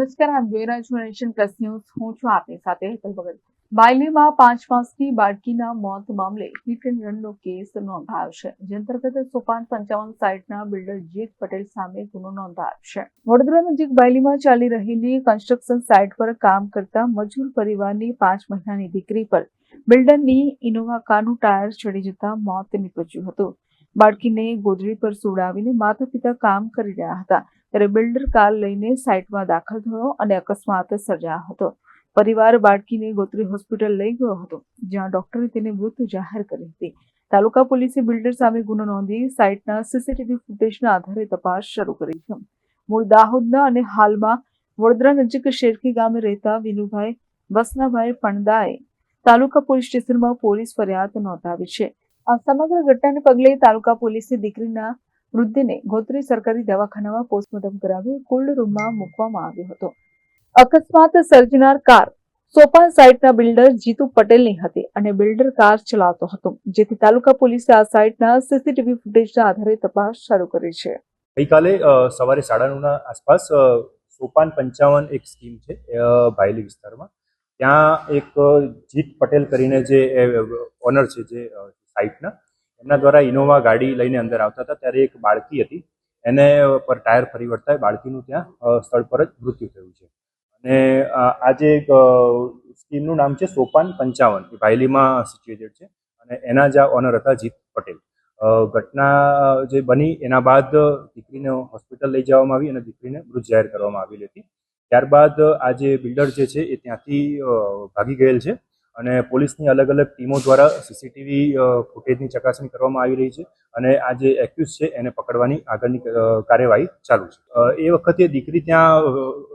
નમસ્કાર, આપ જોઈ રહ્યા છો નેશન પ્લસ ન્યૂઝ. હું છું આપની સાથે હેતલ ભગત. બાયલીમાં પાંચ માસની બાળકીના મોત મામલે હિટ એન્ડ રનનો કેસ નોંધાયો છે. જે અંતર્ગત સોપાન પંચાવન સાઇટના બિલ્ડર જીત પટેલ સામે ગુનો નોંધાયો છે. વડોદરા નજીક બાયલીમાં ચાલી રહેલી કન્સ્ટ્રક્શન સાઇટ પર કામ કરતા મજૂર પરિવારની પાંચ મહિનાની દીકરી પર બિલ્ડરની ઇનોવા કારનું ટાયર ચડી જતા મોત નીપજ્યું હતું. બાળકીને ગોદડી પર સુડાવીને માતા પિતા કામ કરી રહ્યા હતા. ત્યારે બિલ્ડર કાર લઈને સાઇટમાં દાખલ થયો અને અકસ્માત સર્જાયો હતો. પરિવાર બાળકીને ગોત્રી હોસ્પિટલ લઈ ગયો હતો, જ્યાં ડોક્ટરે તેને મૃત જાહેર કરી હતી. તાલુકા પોલીસે બિલ્ડર સામે ગુનો નોંધી સાઇટના સીસીટીવી ફૂટેજના આધારે તપાસ શરૂ કરી છે. મૂળ દાહોદના અને હાલમાં વડોદરા નજીક શેરખી ગામે રહેતા વિનુભાઈ વસનાભાઈ પણદાએ તાલુકા પોલીસ સ્ટેશનમાં પોલીસ ફરિયાદ નોંધાવી છે. સમગ્ર ઘટનાને પગલે તાલુકા પોલીસે દીકરીના મૃતદેહને ગોત્રી સરકારી દવાખાનામાં પોસ્ટમોર્ટમ કરાવી કોલ્ડ રૂમમાં મૂકવામાં આવ્યો હતો. અકસ્માત સર્જનાર કાર સોપાન સાઇટના બિલ્ડર જીતુ પટેલની હતી અને બિલ્ડર કાર ચલાવતો હતો, જેથી તાલુકા પોલીસે આ સાઇટના સીસીટીવી ફૂટેજના આધારે તપાસ શરૂ કરી છે. ગઈકાલે સવારે સાડા નવના આસપાસ સોપાન પંચાવન એક સ્કીમ છે ભાયલી વિસ્તારમાં. ત્યાં એક જીત પટેલ કરીને જે ઓનર છે જે સાઇટના, એમના દ્વારા ઇનોવા ગાડી લઈને અંદર આવતા હતા. ત્યારે એક બાળકી હતી. એને પર ટાયર ફરી વળતા બાળકીનું ત્યાં સ્થળ પર જ મૃત્યુ થયું છે. અને આજે એક સ્કીમનું નામ છે સોપાન પંચાવન, એ ભાયલીમાં સિચ્યુએટેડ છે. અને એના જ આ ઓનર હતા જીત પટેલ. ઘટના જે બની એના બાદ દીકરીને હોસ્પિટલ લઈ જવામાં આવી અને દીકરીને મૃત જાહેર કરવામાં આવેલી હતી. ત્યારબાદ આ જે બિલ્ડર જે છે એ ત્યાંથી ભાગી ગયેલ છે અને પોલીસની અલગ અલગ ટીમો દ્વારા સીસીટીવી ફૂટેજની ચકાસણી કરવામાં આવી રહી છે અને આ જે એક્યુઝ છે એને પકડવાની આગળની કાર્યવાહી ચાલુ છે. એ વખતે દીકરી ત્યાં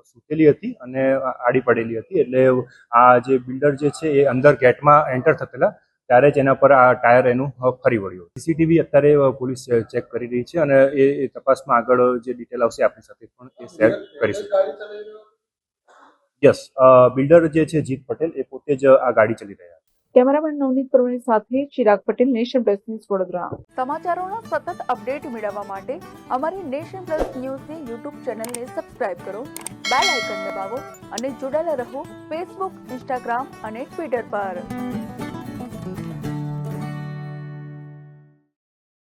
સૂતેલી હતી અને આડી પડેલી હતી એટલે આ જે બિલ્ડર જે છે એ અંદર ગેટમાં એન્ટર થતેલા ત્યારે જ એના પર આ ટાયર એનું ફરી વળ્યું સીસીટીવી અત્યારે પોલીસ ચેક કરી રહી છે અને એ તપાસમાં આગળ જે ડિટેલ આવશે આપણી સાથે પણ એ શેર કરીશું યસ બિલ્ડર જે છે જીત પટેલ એ પોતે જ આ ગાડી ચલી રહ્યા કેમેરામેન નવનીત પરમાર સાથે Chirag Patel Nation Plus News Vadodara. સમાચારોનો સતત અપડેટ મેળવવા માટે અમારી નેશન પ્લસ ન્યૂઝની યુટ્યુબ ચેનલને સબસ્ક્રાઇબ કરો બેલ આઇકન દબાવો અને જોડાયેલા રહો ફેસબુક ઇન્સ્ટાગ્રામ અને ટ્વિટર પર.